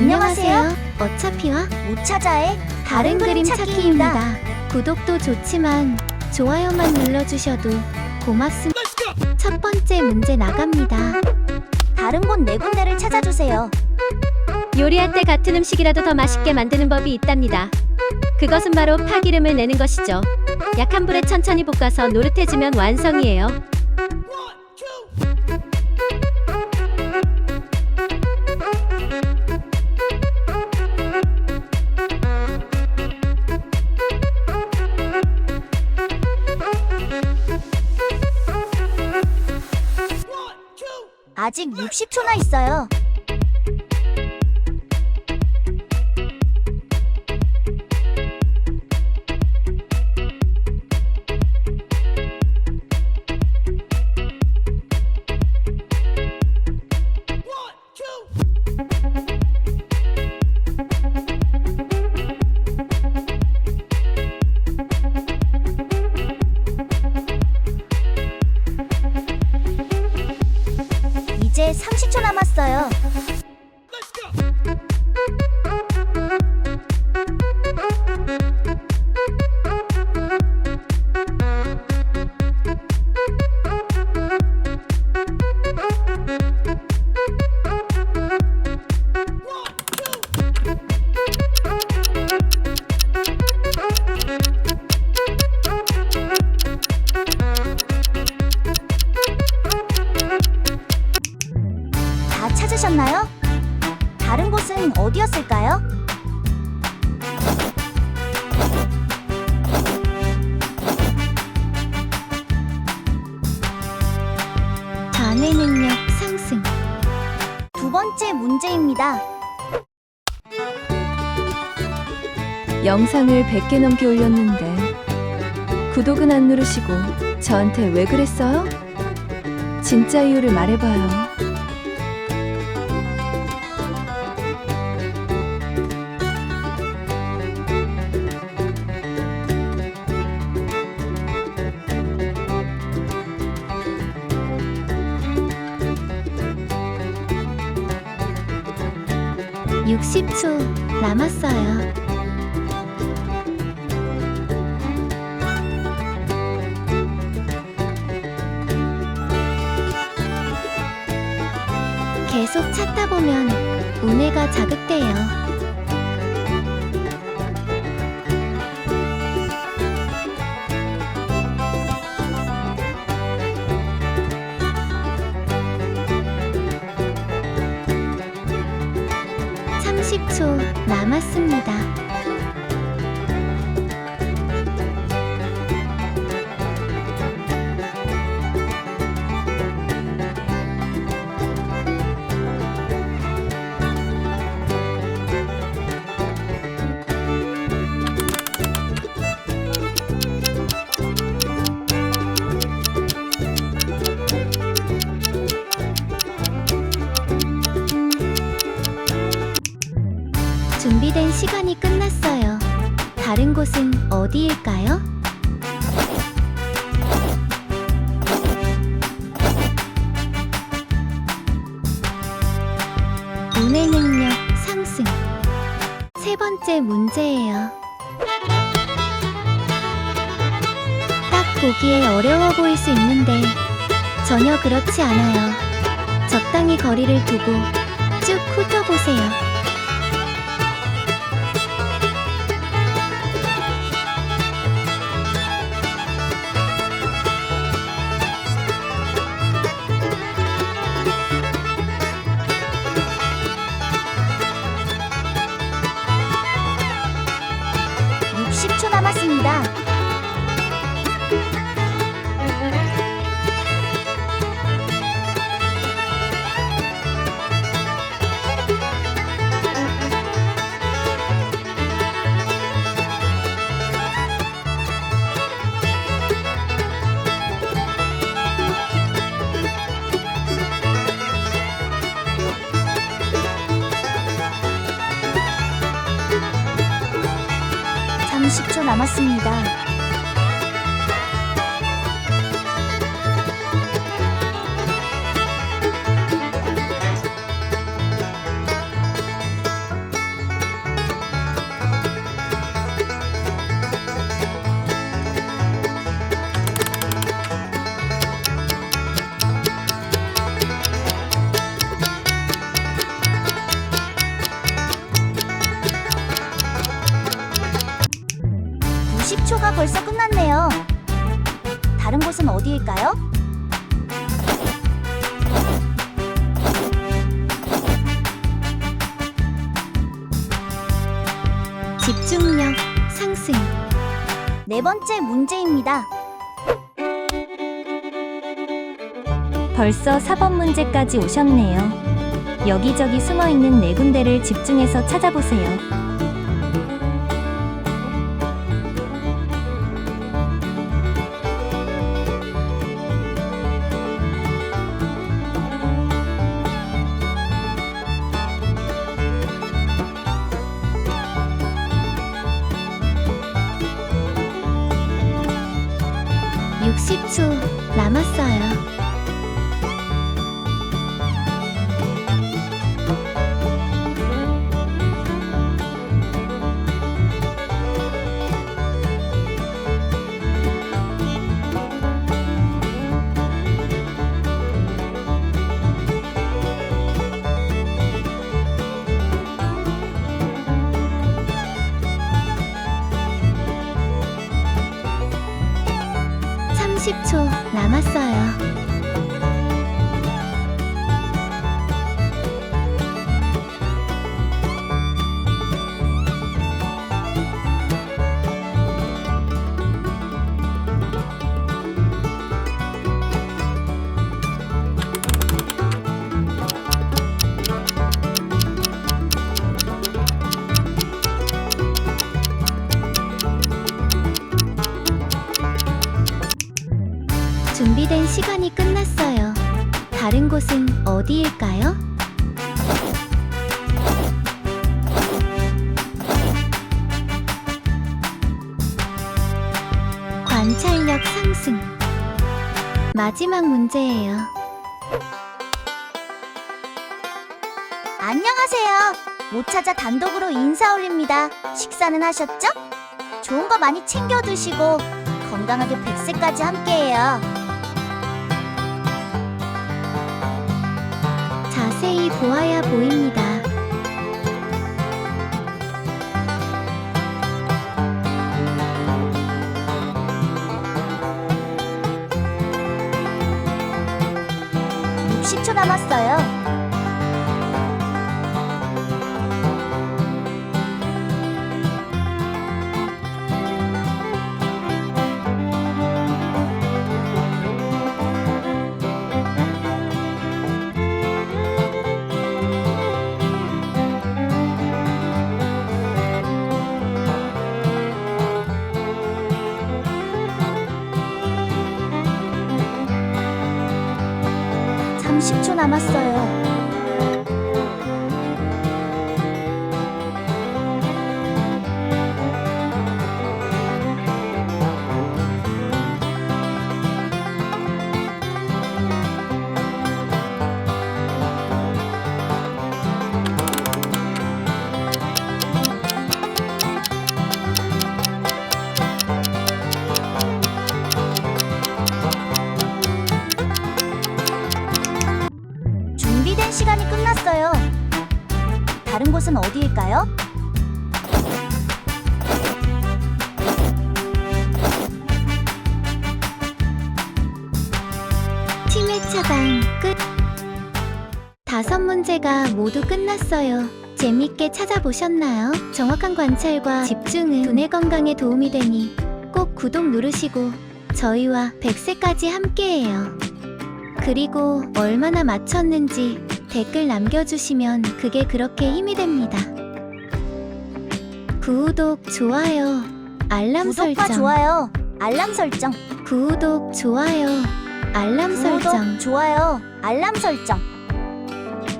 안녕하세요. 어차피와 못 찾아의 다른 그림 찾기입니다. 구독도 좋지만 좋아요만 눌러주셔도 고맙습니다. 첫 번째 문제 나갑니다. 다른 곳 네 군데를 찾아주세요. 요리할 때 같은 음식이라도 더 맛있게 만드는 법이 있답니다. 그것은 바로 파기름을 내는 것이죠. 약한 불에 천천히 볶아서 노릇해지면 완성이에요. 아직 60초나 있어요. 30초 남았어요. 영상을 100개 넘게 올렸는데 구독은 안 누르시고 저한테 왜 그랬어요? 진짜 이유를 말해봐요. 육십 초 남았어요. 보면 운해가 자극돼요. 삼십 초 남았습니다. 다른 곳은 어디일까요? 운의 능력 상승. 세 번째 문제예요. 딱 보기에 어려워 보일 수 있는데 전혀 그렇지 않아요. 적당히 거리를 두고 쭉 훑어보세요. 초 남았습니다. 집중력 상승. 네 번째 문제입니다. 벌써 4번 문제까지 오셨네요. 여기저기 숨어 있는 네 군데를 집중해서 찾아보세요. 육십 초 남았어요. 삼십 초 남았어요. 다른 곳은 어디일까요? 관찰력 상승. 마지막 문제예요. 안녕하세요. 못 찾아 단독으로 인사 올립니다. 식사는 하셨죠? 좋은 거 많이 챙겨 드시고 건강하게 100세까지 함께해요. 자세히 보아야 보입니다. 육 60초 남았어요. 남았어요. 팀의 차단 끝. 다섯 문제가 모두 끝났어요. 재밌게 찾아보셨나요? 정확한 관찰과 집중은 두뇌 건강에 도움이 되니 꼭 구독 누르시고 저희와 100세까지 함께해요. 그리고 얼마나 맞췄는지 댓글 남겨주시면 그게 그렇게 힘이 됩니다. 구독, 좋아요, 알람 구독과 설정. 좋아요, 알람 설정, 구독, 좋아요, 알람 설정. 구독, 좋아요, 알람 설정.